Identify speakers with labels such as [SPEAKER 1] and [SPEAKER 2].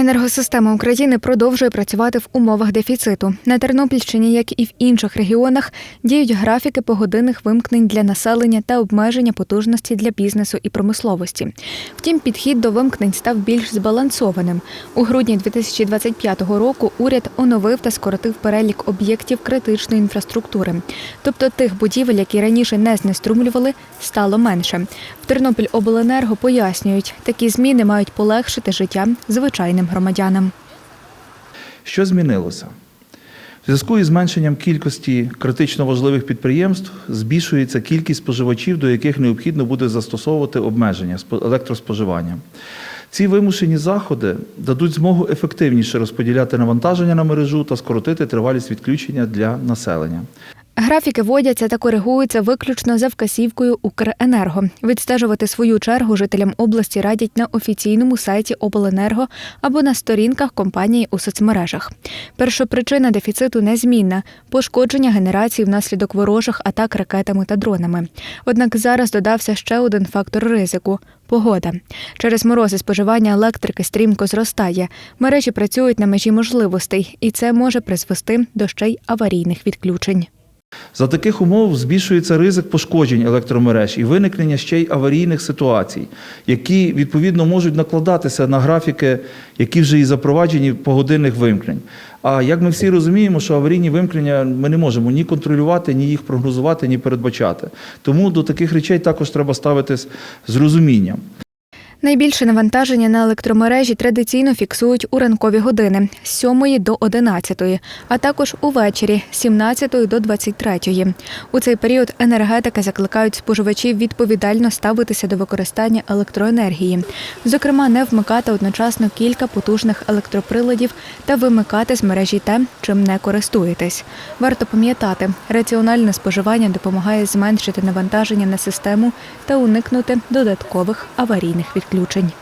[SPEAKER 1] Енергосистема України продовжує працювати в умовах дефіциту. На Тернопільщині, як і в інших регіонах, діють графіки погодинних вимкнень для населення та обмеження потужності для бізнесу і промисловості. Втім, підхід до вимкнень став більш збалансованим. У грудні 2025 року уряд оновив та скоротив перелік об'єктів критичної інфраструктури. Тобто тих будівель, які раніше не знеструмлювали, стало менше. В Тернопільобленерго пояснюють, такі зміни мають полегшити життя звичайним громадянам.
[SPEAKER 2] Що змінилося? В зв'язку із зменшенням кількості критично важливих підприємств збільшується кількість споживачів, до яких необхідно буде застосовувати обмеження спо- електроспоживання. Ці вимушені заходи дадуть змогу ефективніше розподіляти навантаження на мережу та скоротити тривалість відключення для населення.
[SPEAKER 1] Графіки вводяться та коригуються виключно за вказівкою Укренерго. Відстежувати свою чергу жителям області радять на офіційному сайті Обленерго або на сторінках компанії у соцмережах. Першопричина дефіциту незмінна пошкодження генерації внаслідок ворожих атак ракетами та дронами. Однак зараз додався ще один фактор ризику. Погода через морози споживання електрики стрімко зростає. Мережі працюють на межі можливостей, і це може призвести до ще й аварійних відключень.
[SPEAKER 2] За таких умов збільшується ризик пошкоджень електромереж і виникнення ще й аварійних ситуацій, які відповідно можуть накладатися на графіки, які вже і запроваджені погодинних вимкнень. А як ми всі розуміємо, що аварійні вимкнення ми не можемо ні контролювати, ні їх прогнозувати, ні передбачати. Тому до таких речей також треба ставитись з розумінням.
[SPEAKER 1] Найбільше навантаження на електромережі традиційно фіксують у ранкові години з 7 до 11, а також увечері з 17 до 23. У цей період енергетики закликають споживачів відповідально ставитися до використання електроенергії, зокрема, не вмикати одночасно кілька потужних електроприладів та вимикати з мережі те, чим не користуєтесь. Варто пам'ятати, раціональне споживання допомагає зменшити навантаження на систему та уникнути додаткових аварійних відключень.